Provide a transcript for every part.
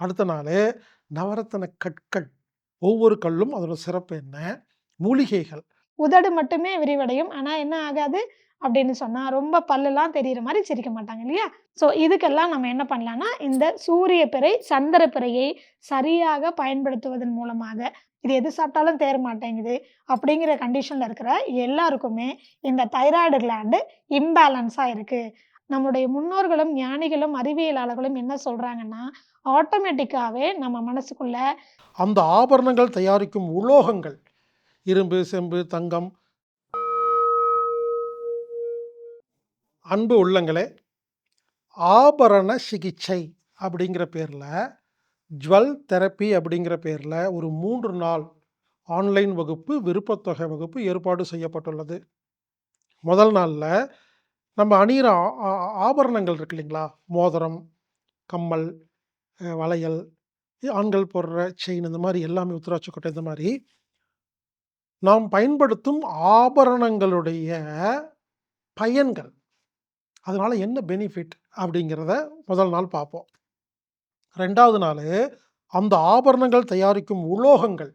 அடுத்த நாள் நவரத்தின கற்கள். ஒவ்வொரு கல்லும் அதோட சிறப்பு என்ன? மூலிகைகள். உதடு மட்டுமே விரிவடையும். ஆனால் என்ன ஆகாது அப்படின்னு சொன்னால் ரொம்ப பல்லுலாம் தெரியிற மாதிரி சிரிக்க மாட்டாங்க இல்லையா? ஸோ இதுக்கெல்லாம் நம்ம என்ன பண்ணலான்னா, இந்த சூரிய பிறை, சந்திர பிறையை சரியாக பயன்படுத்துவதன் மூலமாக, இது எது சாப்பிட்டாலும் தேர மாட்டேங்குது அப்படிங்கிற கண்டிஷனில் இருக்கிற எல்லாருக்குமே இந்த தைராய்டு கிளாண்டு இம்பேலன்ஸாக இருக்குது நம்மளுடைய முன்னோர்களும், ஞானிகளும், அறிவியலாளர்களும் என்ன சொல்கிறாங்கன்னா ஆட்டோமேட்டிக்காகவே நம்ம மனசுக்குள்ள அந்த ஆபரணங்கள் தயாரிக்கும் உலோகங்கள். இரும்பு, செம்பு, தங்கம். அன்பு உள்ளங்களே, ஆபரண சிகிச்சை அப்படிங்கிற பேரில் ஜுவல் தெரப்பி அப்படிங்கிற பேரில் ஒரு மூன்று நாள் ஆன்லைன் வகுப்பு, விருப்பத்தொகை வகுப்பு ஏற்பாடு செய்யப்பட்டுள்ளது. முதல் நாளில் நம்ம அணியிற ஆ ஆ ஆபரணங்கள் இருக்கு இல்லைங்களா? மோதிரம், கம்மல், அ வளையல், ஆண்கள் போடுற செயின் இந்த மாரி எல்லாமே உத்தராட்சிக்கோட்டை இந்த மாரி நாம் பயன்படுத்தும் ஆபரணங்களுடைய பயன்கள். அதனால என்ன பெனிஃபிட் அப்படிங்கிறத முதல் நாள் பார்ப்போம். 2வது நாளு அந்த ஆபரணங்கள் தயாரிக்கும் உலோகங்கள்.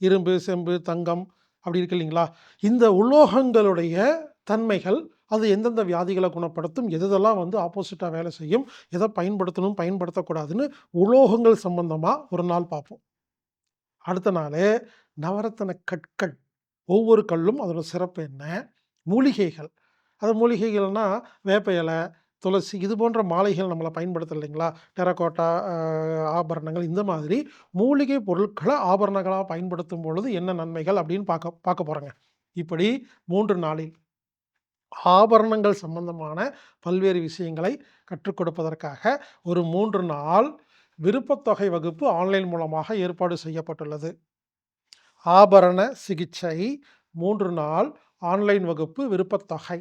இரும்பு, செம்பு, தங்கம் அப்படி இருக்கு இல்லைங்களா? இந்த உலோகங்களுடைய தன்மைகள், அது எந்தெந்த வியாதிகளை குணப்படுத்தும், எதெல்லாம் வந்து ஆப்போசிட்டாக வேலை செய்யும், எதை பயன்படுத்தணும், பயன்படுத்தக்கூடாதுன்னு உலோகங்கள் சம்பந்தமாக ஒரு நாள் பார்ப்போம். அடுத்த நாள் நவரத்தின கற்கள். ஒவ்வொரு கல்லும் அதோட சிறப்பு என்ன? மூலிகைகள். அது மூலிகைகள்னால் வேப்ப இல, துளசி இது போன்ற மாலைகள் நம்மளை பயன்படுத்த இல்லைங்களா? டெரகோட்டா ஆபரணங்கள் இந்த மாதிரி மூலிகை பொருட்களை ஆபரணங்களாக பயன்படுத்தும் பொழுது என்ன நன்மைகள் அப்படின்னு பார்க்க பார்க்க போகிறோங்க இப்படி மூன்று நாளில் ஆபரணங்கள் சம்பந்தமான பல்வேறு விஷயங்களை கற்றுக் கொடுப்பதற்காக ஒரு மூன்று நாள் விருப்பத்தொகை வகுப்பு ஆன்லைன் மூலமாக ஏற்பாடு செய்யப்பட்டுள்ளது. ஆபரண சிகிச்சை மூன்று நாள் ஆன்லைன் வகுப்பு விருப்பத்தொகை.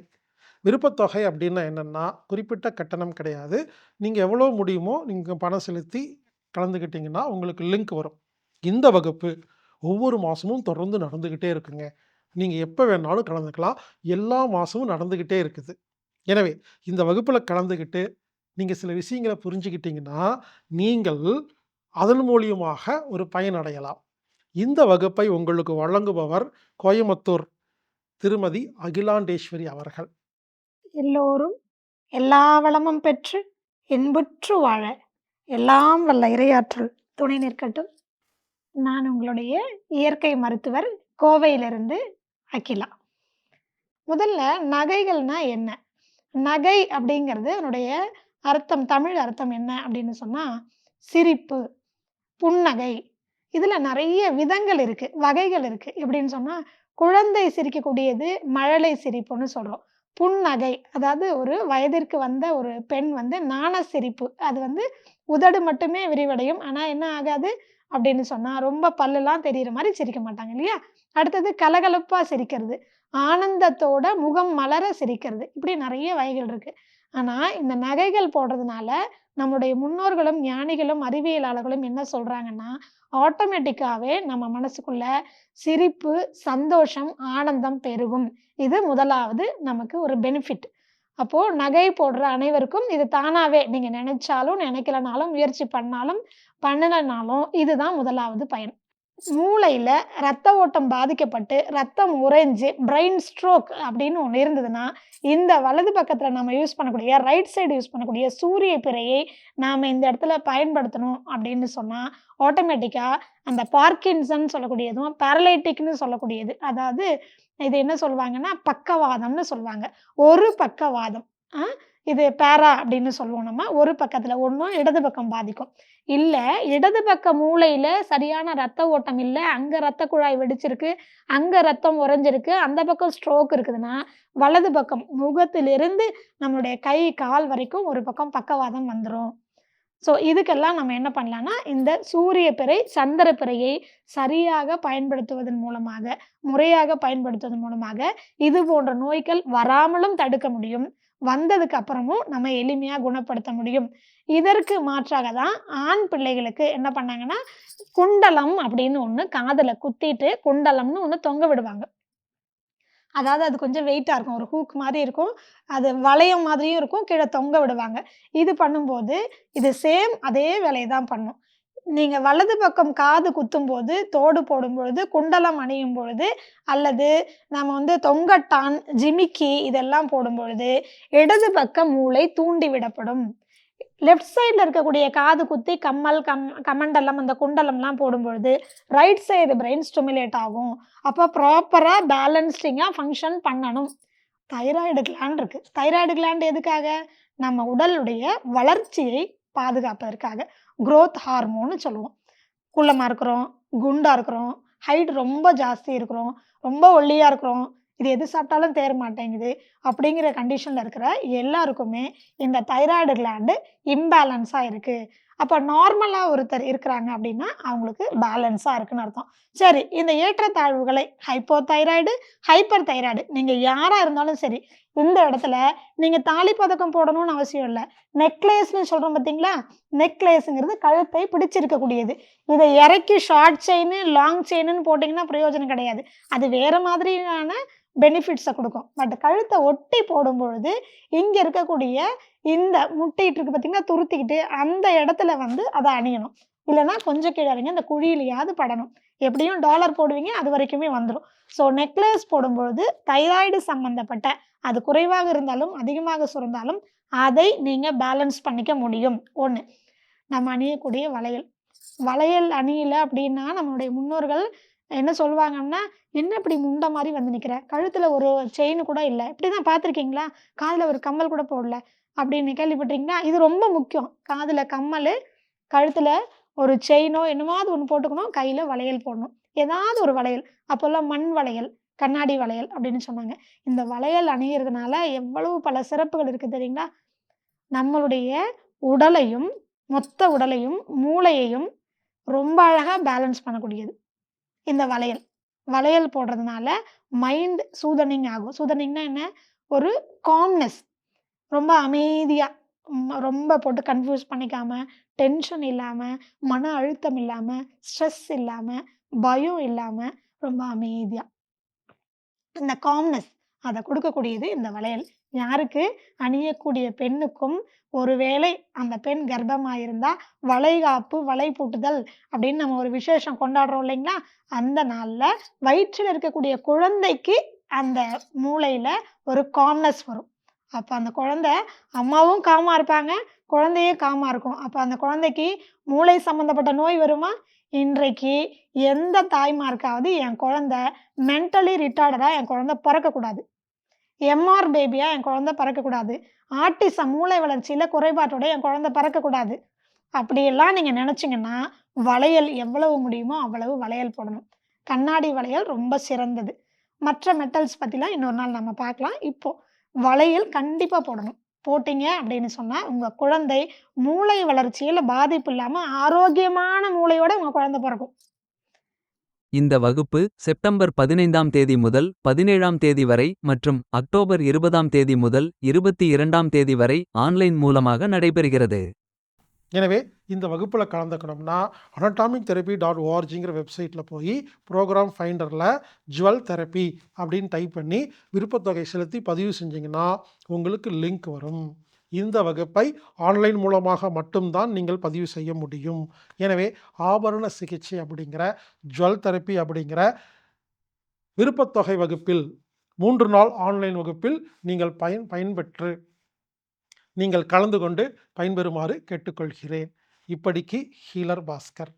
விருப்பத்தொகை அப்படின்னா என்னென்னா குறிப்பிட்ட கட்டணம் கிடையாது. நீங்கள் எவ்வளோ முடியுமோ நீங்கள் பணம் செலுத்தி கலந்துக்கிட்டிங்கன்னா உங்களுக்கு லிங்க் வரும். இந்த வகுப்பு ஒவ்வொரு மாதமும் தொடர்ந்து நடந்துக்கிட்டே இருக்குங்க. நீங்கள் எப்போ வேணாலும் கலந்துக்கலாம். எல்லா மாதமும் நடந்துக்கிட்டே இருக்குது. எனவே இந்த வகுப்பில் கலந்துக்கிட்டு, நீங்கள் சில விஷயங்கள புரிஞ்சுக்கிட்டீங்கன்னா, நீங்கள் அதன் மூலியமாக ஒரு பயனடையலாம். இந்த வகுப்பை உங்களுக்கு வழங்குபவர் கோயம்புத்தூர் திருமதி அகிலாண்டேஸ்வரி அவர்கள். எல்லோரும் எல்லா வளமும் பெற்று இன்புற்று வாழ, எல்லாம் வல்ல இரையாற்றல் துணை நிற்கட்டும். நான் உங்களுடைய இயற்கை மருத்துவர் கோவையிலிருந்து அகிலா. முதல்ல நகைகள்னா என்ன? நகை அப்படிங்கிறது அதனுடைய அர்த்தம், தமிழ் அர்த்தம் என்ன அப்படின்னு சொன்னா, சிரிப்பு, புன்னகை. இதுல நிறைய விதங்கள் இருக்கு, வகைகள் இருக்கு. எப்படின்னு சொன்னா, குழந்தை சிரிக்கக்கூடியது மழலை சிரிப்புன்னு சொல்றோம். புன்னகை அதாவது ஒரு வயதிற்கு வந்த ஒரு பெண் வந்து நாண சிரிப்பு. அது வந்து உதடு மட்டுமே விரிவடையும். ஆனா என்ன ஆகாது அப்படின்னு சொன்னா, ரொம்ப பல்லுலாம் தெரிகிற மாதிரி சிரிக்க மாட்டாங்க இல்லையா? அடுத்தது கலகலப்பாக சிரிக்கிறது. ஆனந்தத்தோட முகம் மலர சிரிக்கிறது. இப்படி நிறைய வகைகள் இருக்கு. ஆனால் இந்த நகைகள் போடுறதுனால நம்முடைய முன்னோர்களும், ஞானிகளும், அறிவியலாளர்களும் என்ன சொல்கிறாங்கன்னா ஆட்டோமேட்டிக்காகவே நம்ம மனசுக்குள்ள சிரிப்பு, சந்தோஷம், ஆனந்தம் பெருகும். இது முதலாவது நமக்கு ஒரு பெனிஃபிட். அப்போது நகை போடுற அனைவருக்கும் இது தானாகவே நீங்கள் நினைச்சாலும் நினைக்கலனாலும் முயற்சி பண்ணாலும், பண்ணலைனாலும் இதுதான் முதலாவது பயன். மூளையில் ரத்த ஓட்டம் பாதிக்கப்பட்டு, ரத்தம் உறைஞ்சு பிரெயின் ஸ்ட்ரோக் அப்படின்னு ஒன்று இருந்ததுன்னா, இந்த வலது பக்கத்தில் நம்ம யூஸ் பண்ணக்கூடிய ரைட் சைடு யூஸ் பண்ணக்கூடிய சூரிய பிறையை நாம் இந்த இடத்துல பயன்படுத்தணும் அப்படின்னு சொன்னால் ஆட்டோமேட்டிக்காக அந்த பார்க்கின்சன் சொல்லக்கூடியதும், பேரலைட்டிக்னு சொல்லக்கூடியது. அதாவது இது என்ன சொல்லுவாங்கன்னா, பக்கவாதம்னு சொல்லுவாங்க. ஒரு பக்கவாதம். இது பேரா அப்படின்னு சொல்லுவோம் நம்ம. ஒரு பக்கத்தில் ஒன்றும் இடது பக்கம் பாதிக்கும். இல்லை இடது பக்க மூளையில் சரியான ரத்த ஓட்டம் இல்லை அங்கே ரத்த குழாய் வெடிச்சிருக்கு, அங்கே ரத்தம் உறைஞ்சிருக்கு, அந்த பக்கம் ஸ்ட்ரோக் இருக்குதுன்னா, வலது பக்கம் முகத்திலிருந்து நம்மளுடைய கை, கால் வரைக்கும் ஒரு பக்கம் பக்கவாதம் வந்துடும் ஸோ இதுக்கெல்லாம் நம்ம என்ன பண்ணலான்னா, இந்த சூரிய பிறை, சந்திர பிறையை சரியாக பயன்படுத்துவதன் மூலமாக, முறையாக பயன்படுத்துவதன் மூலமாக, இது போன்ற நோய்கள் வராமலும் தடுக்க முடியும். வந்ததுக்கு அப்புறமும் நம்ம எளிமையாக குணப்படுத்த முடியும். இதற்கு மாற்றாக தான் ஆண் பிள்ளைகளுக்கு என்ன பண்ணாங்கன்னா, குண்டலம் அப்படின்னு ஒன்று காதில் குத்திட்டு, குண்டலம்னு ஒன்று தொங்க விடுவாங்க. அதாவது அது கொஞ்சம் வெயிட்டாக இருக்கும். ஒரு ஹூக் மாதிரி இருக்கும். அது வளையம் மாதிரியும் இருக்கும். கீழே தொங்க விடுவாங்க. இது பண்ணும்போது, இது சேம் அதே வேலையை தான் பண்ணும். நீங்க வலது பக்கம் காது குத்தும்போது, தோடு போடும்பொழுது, குண்டலம் அணியும் பொழுது, அல்லது நம்ம வந்து தொங்கட்டான், ஜிமிக்கி இதெல்லாம் போடும்பொழுது, இடது பக்க மூளை தூண்டி விடப்படும். லெஃப்ட் சைடில் இருக்கக்கூடிய காது குத்தி கம்மல், கம் கமண்டலம், அந்த குண்டலம்லாம் போடும்பொழுது, ரைட் சைடு பிரெயின் ஸ்டிமுலேட் ஆகும். அப்போ ப்ராப்பராக பேலன்ஸ்டிங்காக ஃபங்க்ஷன் பண்ணணும். தைராய்டு கிளாண்ட் இருக்குது தைராய்டு கிளாண்ட் எதுக்காக? நம்ம உடலுடைய வளர்ச்சியை பாதுகாப்பதற்காக. குரோத் ஹார்மோன்னு சொல்லுவோம். குள்ளமாக இருக்கிறோம், குண்டாக இருக்கிறோம், ஹைட் ரொம்ப ஜாஸ்தி இருக்கிறோம், ரொம்ப ஒல்லியாக இருக்கிறோம். இது எது சாப்பிட்டாலும் தேர மாட்டேங்குது. அப்படிங்கிற கண்டிஷனில் இருக்கிற எல்லாருக்குமே இந்த தைராய்டு கிளாண்டு இம்பேலன்ஸாக இருக்குது அப்போ நார்மலாக ஒருத்தர் இருக்கிறாங்க அப்படின்னா, அவங்களுக்கு பேலன்ஸாக இருக்குன்னு அர்த்தம். சரி, இந்த ஏற்றத்தாழ்வுகளை ஹைப்போதைராய்டு, ஹைப்பர் தைராய்டு நீங்கள் யாராக இருந்தாலும் சரி, இந்த இடத்துல நீங்கள் தாலி பதக்கம் போடணும்னு அவசியம் இல்லை நெக்லேஸ்னு சொல்கிறோம் பார்த்தீங்களா? நெக்லேஸுங்கிறது கழுத்தை பிடிச்சிருக்கக்கூடியது. இதை இறக்கி ஷார்ட் செயினு, லாங் செயினுன்னு போட்டிங்கன்னா பிரயோஜனம் கிடையாது. அது வேறு மாதிரியான பெனிஃபிட்ஸை கொடுக்கும் பட் கழுத்தை ஒட்டி போடும்பொழுது, இங்கே இருக்கக்கூடிய இந்த முட்டிட்டு இருக்கு பார்த்தீங்கன்னா துருத்திக்கிட்டு அந்த இடத்துல வந்து அதை அணியணும். இல்லைன்னா கொஞ்சம் கீழ இறங்கி அந்த குழியிலயாவது படணும். எப்படியும் டாலர் போடுவீங்க, அது வரைக்குமே வந்துடும் ஸோ நெக்லஸ் போடும்பொழுது தைராய்டு சம்மந்தப்பட்ட அது குறைவாக இருந்தாலும், அதிகமாக சுரந்தாலும், அதை நீங்க பேலன்ஸ் பண்ணிக்க முடியும். ஒன்று நம்ம அணியக்கூடிய வளையல். வளையல் அணியல அப்படின்னா, நம்மளுடைய முன்னோர்கள் என்ன சொல்லுவாங்கன்னா, "என்ன இப்படி முண்டை மாதிரி வந்து நிக்கிற? கழுத்துல ஒரு செயின் கூட இல்ல. இப்படிதான் பார்த்துருக்கீங்களா? காதுல ஒரு கம்மல் கூட போடல." அப்படின்னு கேள்விப்பட்டீங்கன்னா இது ரொம்ப முக்கியம். காதில் கம்மல் கழுத்தில் ஒரு செயினோ என்னமாவது ஒன்று போட்டுக்கணும். கையில் வளையல் போடணும். ஏதாவது ஒரு வளையல். அப்போல்லாம் மண் வளையல், கண்ணாடி வளையல் அப்படின்னு சொன்னாங்க. இந்த வளையல் அணியிறதுனால எவ்வளவு பல சிறப்புகள் இருக்குது தெரியுங்களா? நம்மளுடைய உடலையும், மொத்த உடலையும், மூளையையும் ரொம்ப அழகாக பேலன்ஸ் பண்ணக்கூடியது. இந்த வளையல். வளையல் போடுறதுனால மைண்ட் சூதனிங் ஆகும். சூதனிங்னா என்ன? ஒரு காம்னஸ். ரொம்ப அமைதியாக ரொம்ப போட்டு கன்ஃப்யூஸ் பண்ணிக்காமல் டென்ஷன் இல்லாமல் மன அழுத்தம் இல்லாமல் ஸ்ட்ரெஸ் இல்லாமல் பயம் இல்லாமல் ரொம்ப அமைதியாக இந்த காம்னஸ் அதை கொடுக்கக்கூடியது இந்த வளையல். யாருக்கு? அணியக்கூடிய பெண்ணுக்கும், ஒருவேளை அந்த பெண் கர்ப்பமாயிருந்தா வளைகாப்பு, வளை பூட்டுதல் அப்படின்னு நம்ம ஒரு விசேஷம் கொண்டாடுறோம் இல்லைங்களா? அந்த நாளில் வயிற்றில் இருக்கக்கூடிய குழந்தைக்கு அந்த மூளையில ஒரு காம்னஸ் வரும். அப்போ அந்த குழந்தை அம்மாவும் காமாக இருப்பாங்க, குழந்தையும் காமாக இருக்கும். அப்போ அந்த குழந்தைக்கு மூளை சம்மந்தப்பட்ட நோய் வருமா? இன்றைக்கு எந்த தாய்மார்க்காவது என் குழந்தை மென்டலி ரிட்டார்டடா என் குழந்தை பிறக்கக்கூடாது எம்ஆர் பேபியாக என் குழந்தை பிறக்கக்கூடாது. ஆர்டிசம் மூளை வளர்ச்சியில் குறைபாட்டோட என் குழந்தை பிறக்கக்கூடாது. அப்படியெல்லாம் நீங்கள் நினச்சிங்கன்னா வளையல் எவ்வளவு முடியுமோ அவ்வளவு வளையல் போடணும். கண்ணாடி வளையல் ரொம்ப சிறந்தது. மற்ற மெட்டல்ஸ் பற்றிலாம் இன்னொரு நாள் நம்ம பார்க்கலாம். இப்போது வளையல் கண்டிப்பாக போடணும். போட்டீங்க அப்படின்னு சொன்னால் உங்க குழந்தை மூளை வளர்ச்சியில் பாதிப்பு இல்லாமல் ஆரோக்கியமான மூளையோட உங்கள் குழந்தை பிறக்கும் இந்த வகுப்பு செப்டம்பர் 15ஆம் தேதி முதல் 17ஆம் தேதி வரை மற்றும் அக்டோபர் 20ஆம் தேதி முதல் 22ஆம் தேதி வரை ஆன்லைன் மூலமாக நடைபெறுகிறது. எனவே இந்த வகுப்பில் கலந்துக்கணும்னா, அனட்டாமிக் தெரப்பி டாட் ஓஆர்ஜிங்கிற வெப்சைட்டில் போய் ப்ரோக்ராம் ஃபைண்டரில் ஜுவல் தெரப்பி அப்படின்னு டைப் பண்ணி, விருப்பத்தொகை செலுத்தி பதிவு செஞ்சீங்கன்னா, உங்களுக்கு லிங்க் வரும். இந்த வகுப்பை ஆன்லைன் மூலமாக மட்டும்தான் நீங்கள் பதிவு செய்ய முடியும். எனவே ஆபரண சிகிச்சை அப்படிங்கிற ஜுவல் தெரப்பி அப்படிங்கிற விருப்பத்தொகை வகுப்பில் மூன்று நாள் ஆன்லைன் வகுப்பில் நீங்கள் பயன் பயன்பெற்று நீங்கள் கலந்து கொண்டு பயன்பெறுமாறு கேட்டுக்கொள்கிறேன். இப்படிக்கு ஹீலர் பாஸ்கர்.